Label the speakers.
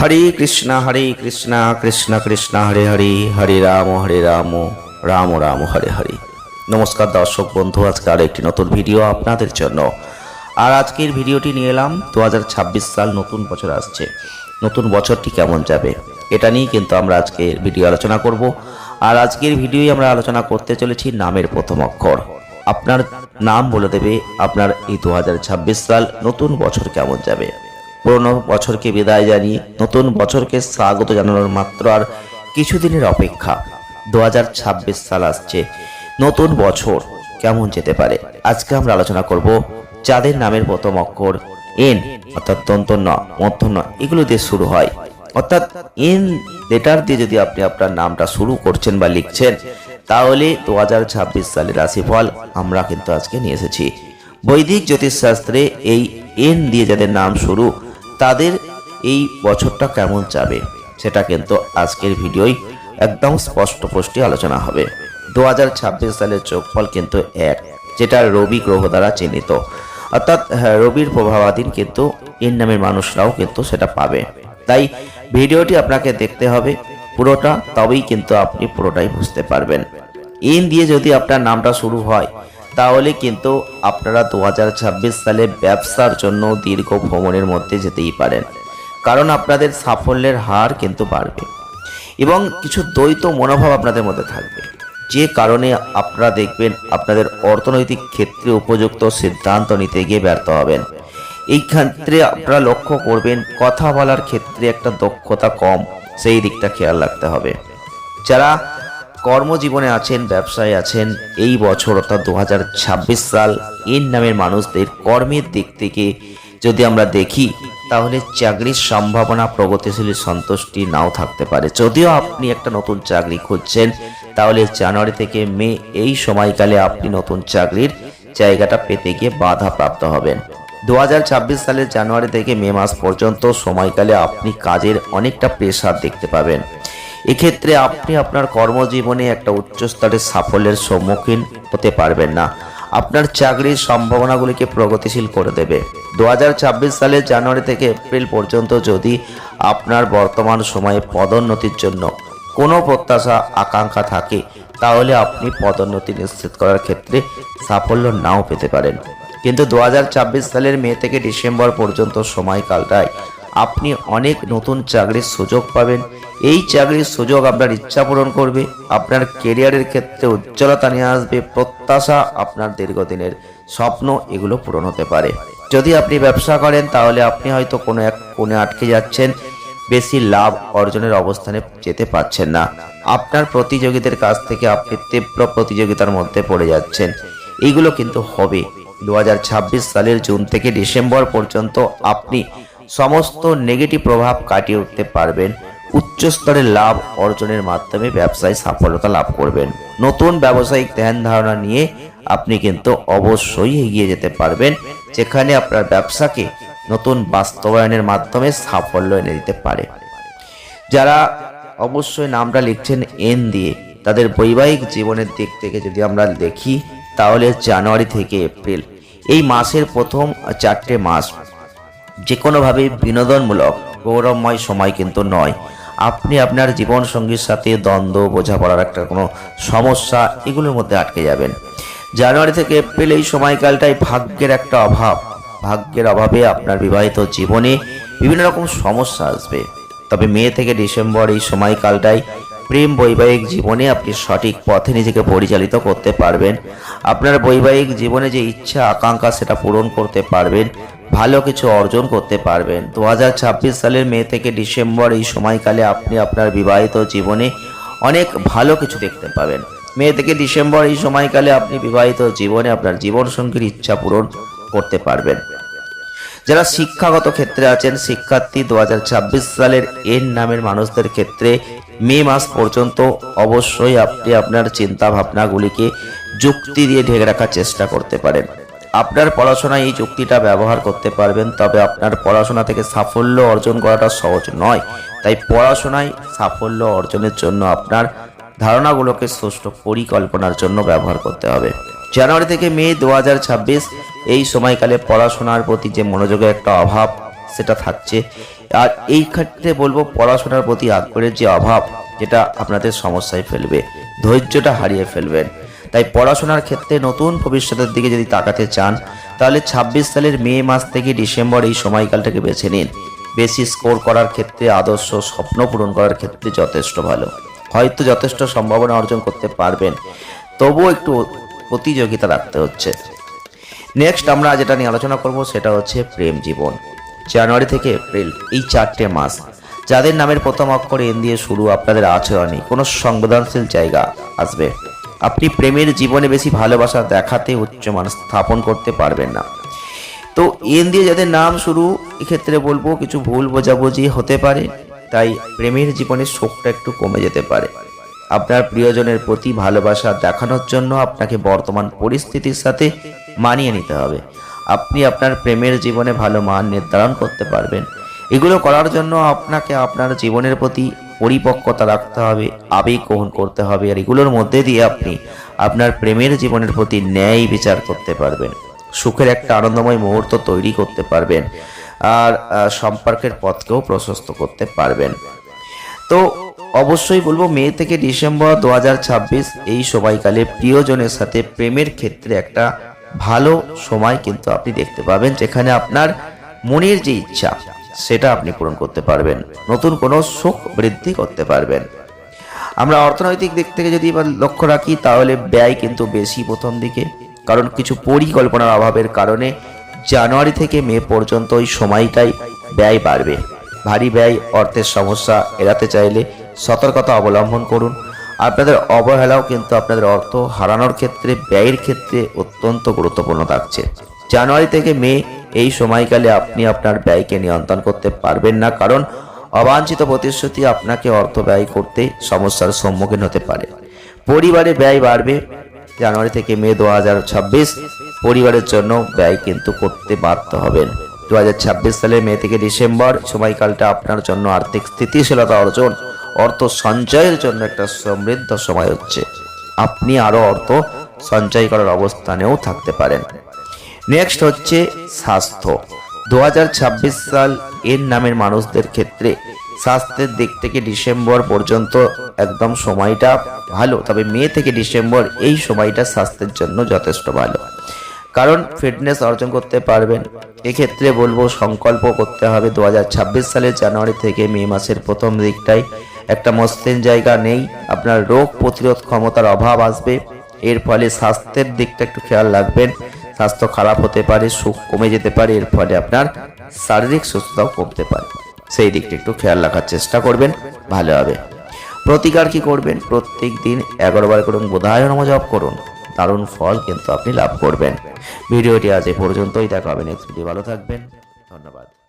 Speaker 1: হরে কৃষ্ণ হরে কৃষ্ণ কৃষ্ণ কৃষ্ণ হরে হরে হরে রাম হরে রাম রাম রাম হরে হরে নমস্কার দর্শক বন্ধু আজকে আর একটি নতুন ভিডিও আপনাদের জন্য আর আজকের ভিডিওটি নিয়ে এলাম দু সাল নতুন বছর আসছে নতুন বছরটি কেমন যাবে এটা নিয়ে কিন্তু আমরা আজকে ভিডিও আলোচনা করব আর আজকের ভিডিওই আমরা আলোচনা করতে চলেছি নামের প্রথম অক্ষর আপনার নাম বলে দেবে আপনার এই দু সাল নতুন বছর কেমন যাবে পুরনো বছরকে বিদায় জানিয়ে নতুন বছরকে স্বাগত জানানোর মাত্র আর কিছুদিনের অপেক্ষা দু সাল আসছে নতুন বছর কেমন যেতে পারে আজকে আমরা আলোচনা করব যাদের নামের প্রথম অক্ষর এন অর্থাৎ তন্ত ন মধ্য ন এগুলো দিয়ে শুরু হয় অর্থাৎ এন লেটার দিয়ে যদি আপনি আপনার নামটা শুরু করছেন বা লিখছেন তাহলে দু হাজার ছাব্বিশ সালের রাশিফল আমরা কিন্তু আজকে নিয়ে এসেছি বৈদিক জ্যোতিষশাস্ত্রে এই এন দিয়ে যাদের নাম শুরু তাদের এই বছরটা কেমন যাবে সেটা কিন্তু আজকের ভিডিওই একদম স্পষ্ট পুষ্টি আলোচনা হবে দু সালের চোখফল কিন্তু এক যেটা রবি গ্রহ দ্বারা চিহ্নিত অর্থাৎ হ্যাঁ, রবির প্রভাবাধীন কিন্তু এর নামের মানুষরাও কিন্তু সেটা পাবে তাই ভিডিওটি আপনাকে দেখতে হবে পুরোটা তবেই কিন্তু আপনি পুরোটাই বুঝতে পারবেন এন দিয়ে যদি আপনার নামটা শুরু হয় তাহলে কিন্তু আপনারা দু সালে ব্যবসার জন্য দীর্ঘ ভ্রমণের মধ্যে যেতেই পারেন কারণ আপনাদের সাফল্যের হার কিন্তু বাড়বে এবং কিছু দ্বৈত মনোভাব আপনাদের মধ্যে থাকবে যে কারণে আপনারা দেখবেন আপনাদের অর্থনৈতিক ক্ষেত্রে উপযুক্ত সিদ্ধান্ত নিতে গিয়ে ব্যর্থ হবেন এই ক্ষেত্রে আপনারা লক্ষ্য করবেন কথা বলার ক্ষেত্রে একটা দক্ষতা কম সেই দিকটা খেয়াল রাখতে হবে যারা কর্মজীবনে আছেন ব্যবসায় আছেন এই বছর অর্থাৎ দু সাল এর নামের মানুষদের কর্মের দিক থেকে যদি আমরা দেখি তাহলে চাকরির সম্ভাবনা প্রগতিশীল সন্তুষ্টি নাও থাকতে পারে যদিও আপনি একটা নতুন চাকরি খুঁজছেন তাহলে জানুয়ারি থেকে মে এই সময়কালে আপনি নতুন চাকরির জায়গাটা পেতে গিয়ে বাধা প্রাপ্ত হবেন দু সালের জানুয়ারি থেকে মে মাস পর্যন্ত সময়কালে আপনি কাজের অনেকটা প্রেশার দেখতে পাবেন এক্ষেত্রে আপনি আপনার কর্মজীবনে একটা উচ্চস্তরের সাফল্যের সম্মুখীন হতে পারবেন না আপনার চাকরির সম্ভাবনাগুলিকে প্রগতিশীল করে দেবে দু সালের জানুয়ারি থেকে এপ্রিল পর্যন্ত যদি আপনার বর্তমান সময়ে পদোন্নতির জন্য কোনো প্রত্যাশা আকাঙ্ক্ষা থাকে তাহলে আপনি পদোন্নতি নিশ্চিত করার ক্ষেত্রে সাফল্য নাও পেতে পারেন কিন্তু দু সালের মে থেকে ডিসেম্বর পর্যন্ত সময়কালটায় আপনি অনেক নতুন চাকরির সুযোগ পাবেন এই চাকরির সুযোগ আপনার ইচ্ছা পূরণ করবে আপনার কেরিয়ারের ক্ষেত্রে উজ্জ্বলতা নিয়ে আসবে প্রত্যাশা আপনার দীর্ঘদিনের স্বপ্ন এগুলো পূরণ হতে পারে যদি আপনি ব্যবসা করেন তাহলে আপনি হয়তো কোনো এক কোণে আটকে যাচ্ছেন বেশি লাভ অর্জনের অবস্থানে যেতে পারছেন না আপনার প্রতিযোগীদের কাছ থেকে আপনি তীব্র প্রতিযোগিতার মধ্যে পড়ে যাচ্ছেন এইগুলো কিন্তু হবে দু সালের জুন থেকে ডিসেম্বর পর্যন্ত আপনি সমস্ত নেগেটিভ প্রভাব কাটিয়ে উঠতে পারবেন উচ্চ স্তরের লাভ অর্জনের মাধ্যমে ব্যবসায় সাফল্যতা লাভ করবেন নতুন ব্যবসায়িক ধ্যান ধারণা নিয়ে আপনি কিন্তু অবশ্যই এগিয়ে যেতে পারবেন যেখানে আপনার ব্যবসাকে নতুন বাস্তবায়নের মাধ্যমে সাফল্য এনে দিতে পারে যারা অবশ্যই নামটা লিখছেন এন দিয়ে তাদের বৈবাহিক জীবনের দিক থেকে যদি আমরা দেখি তাহলে জানুয়ারি থেকে এপ্রিল এই মাসের প্রথম চারটে মাস যে কোনোভাবে বিনোদনমূলক গৌরবময় সময় কিন্তু নয় আপনি আপনার জীবন সঙ্গীর সাথে দ্বন্দ্ব বোঝাপড়ার একটা কোনো সমস্যা এগুলোর মধ্যে আটকে যাবেন জানুয়ারি থেকে এপ্রিল এই সময়কালটাই ভাগ্যের একটা অভাব ভাগ্যের অভাবে আপনার বিবাহিত জীবনে বিভিন্ন রকম সমস্যা আসবে তবে মে থেকে ডিসেম্বর এই সময়কালটাই প্রেম বৈবাহিক জীবনে আপনি সঠিক পথে নিজেকে পরিচালিত করতে পারবেন আপনার বৈবাহিক জীবনে যে ইচ্ছা আকাঙ্ক্ষা সেটা পূরণ করতে পারবেন ভালো কিছু অর্জন করতে পারবেন দু সালের মে থেকে ডিসেম্বর এই সময়কালে আপনি আপনার বিবাহিত জীবনে অনেক ভালো কিছু দেখতে পাবেন মে থেকে ডিসেম্বর এই সময়কালে আপনি বিবাহিত জীবনে আপনার জীবনসঙ্গীর ইচ্ছা পূরণ করতে পারবেন যারা শিক্ষাগত ক্ষেত্রে আছেন শিক্ষার্থী দু সালের এন নামের মানুষদের ক্ষেত্রে মে মাস পর্যন্ত অবশ্যই আপনি আপনার চিন্তা ভাবনাগুলিকে যুক্তি দিয়ে ঢেকে রাখার চেষ্টা করতে পারেন আপনার পড়াশোনায় এই যুক্তিটা ব্যবহার করতে পারবেন তবে আপনার পড়াশোনা থেকে সাফল্য অর্জন করাটা সহজ নয় তাই পড়াশোনায় সাফল্য অর্জনের জন্য আপনার ধারণাগুলোকে সুষ্ঠু পরিকল্পনার জন্য ব্যবহার করতে হবে জানুয়ারি থেকে মে দু এই সময়কালে পড়াশোনার প্রতি যে মনোযোগের একটা অভাব সেটা থাকছে আর এই ক্ষেত্রে বলবো পড়াশোনার প্রতি আগ্রহের যে অভাব যেটা আপনাদের সমস্যায় ফেলবে ধৈর্যটা হারিয়ে ফেলবেন তাই পড়াশোনার ক্ষেত্রে নতুন ভবিষ্যতের দিকে যদি তাকাতে চান তাহলে ২৬ সালের মে মাস থেকে ডিসেম্বর এই সময়কালটাকে বেছে নিন বেশি স্কোর করার ক্ষেত্রে আদর্শ স্বপ্ন পূরণ করার ক্ষেত্রে যথেষ্ট ভালো হয়তো যথেষ্ট সম্ভাবনা অর্জন করতে পারবেন তবুও একটু প্রতিযোগিতা রাখতে হচ্ছে নেক্সট আমরা যেটা নিয়ে আলোচনা করব সেটা হচ্ছে প্রেম জীবন জানুয়ারি থেকে এপ্রিল এই চারটে মাস যাদের নামের প্রথম অক্ষর এন দিয়ে শুরু আপনাদের আচরণে কোনো সংবেদনশীল জায়গা আসবে আপনি প্রেমের জীবনে বেশি ভালোবাসা দেখাতে উচ্চমান স্থাপন করতে পারবেন না তো এন দিয়ে যাদের নাম শুরু এক্ষেত্রে বলবো কিছু ভুল বোঝাবুঝি হতে পারে তাই প্রেমের জীবনে শোকটা একটু কমে যেতে পারে আপনার প্রিয়জনের প্রতি ভালোবাসা দেখানোর জন্য আপনাকে বর্তমান পরিস্থিতির সাথে মানিয়ে নিতে হবে আপনি আপনার প্রেমের জীবনে ভালো মান নির্ধারণ করতে পারবেন এগুলো করার জন্য আপনাকে আপনার জীবনের প্রতি পরিপক্কতা রাখতে হবে আবেগ গ্রহণ করতে হবে আর এগুলোর মধ্যে দিয়ে আপনি আপনার প্রেমের জীবনের প্রতি ন্যায় বিচার করতে পারবেন সুখের একটা আনন্দময় মুহূর্ত তৈরি করতে পারবেন আর সম্পর্কের পথকেও প্রশস্ত করতে পারবেন তো অবশ্যই বলবো মে থেকে ডিসেম্বর দু এই সময়কালে প্রিয়জনের সাথে প্রেমের ক্ষেত্রে একটা ভালো সময় কিন্তু আপনি দেখতে পাবেন যেখানে আপনার মনের যে ইচ্ছা সেটা আপনি পূরণ করতে পারবেন নতুন কোনো সুখ বৃদ্ধি করতে পারবেন আমরা অর্থনৈতিক দিক থেকে যদি এবার লক্ষ্য রাখি তাহলে ব্যয় কিন্তু বেশি প্রথম দিকে কারণ কিছু পরিকল্পনার অভাবের কারণে জানুয়ারি থেকে মে পর্যন্ত ওই সময়টাই ব্যয় বাড়বে ভারী ব্যয় অর্থের সমস্যা এড়াতে চাইলে সতর্কতা অবলম্বন করুন আপনাদের অবহেলাও কিন্তু আপনাদের অর্থ হারানোর ক্ষেত্রে ব্যয়ের ক্ষেত্রে অত্যন্ত গুরুত্বপূর্ণ থাকছে জানুয়ারি থেকে মে এই সময়কালে আপনি আপনার ব্যয়কে নিয়ন্ত্রণ করতে পারবেন না কারণ অবাঞ্ছিত প্রতিশ্রুতি আপনাকে অর্থ ব্যয় করতে সমস্যার সম্মুখীন হতে পারে পরিবারে ব্যয় বাড়বে জানুয়ারি থেকে মে দু পরিবারের জন্য ব্যয় কিন্তু করতে বাধ্য হবেন দু হাজার সালে মে থেকে ডিসেম্বর সময়কালটা আপনার জন্য আর্থিক স্থিতিশীলতা অর্জন অর্থ সঞ্চয়ের জন্য একটা সমৃদ্ধ সময় হচ্ছে আপনি আরও অর্থ সঞ্চয় করার অবস্থানেও থাকতে পারেন নেক্সট হচ্ছে স্বাস্থ্য দু সাল এর নামের মানুষদের ক্ষেত্রে স্বাস্থ্যের দিক থেকে ডিসেম্বর পর্যন্ত একদম সময়টা ভালো তবে মে থেকে ডিসেম্বর এই সময়টা স্বাস্থ্যের জন্য যথেষ্ট ভালো কারণ ফিটনেস অর্জন করতে পারবেন এক্ষেত্রে বলবো সংকল্প করতে হবে দু সালের জানুয়ারি থেকে মে মাসের প্রথম দিকটায় একটা মসৃণ জায়গা নেই আপনার রোগ প্রতিরোধ ক্ষমতার অভাব আসবে এর ফলে স্বাস্থ্যের দিকটা একটু খেয়াল রাখবেন স্বাস্থ্য খারাপ হতে পারে সুখ কমে যেতে পারে এর ফলে আপনার শারীরিক সুস্থতাও কমতে পারে সেই দিকটা একটু খেয়াল রাখার চেষ্টা করবেন ভালো হবে প্রতিকার কি করবেন প্রত্যেক দিন এগারোবার করুন বোধায় নম জপ করুন দারুণ ফল কিন্তু আপনি লাভ করবেন ভিডিওটি আজ এ পর্যন্তই দেখাবেন এক্সপিডি ভালো থাকবেন ধন্যবাদ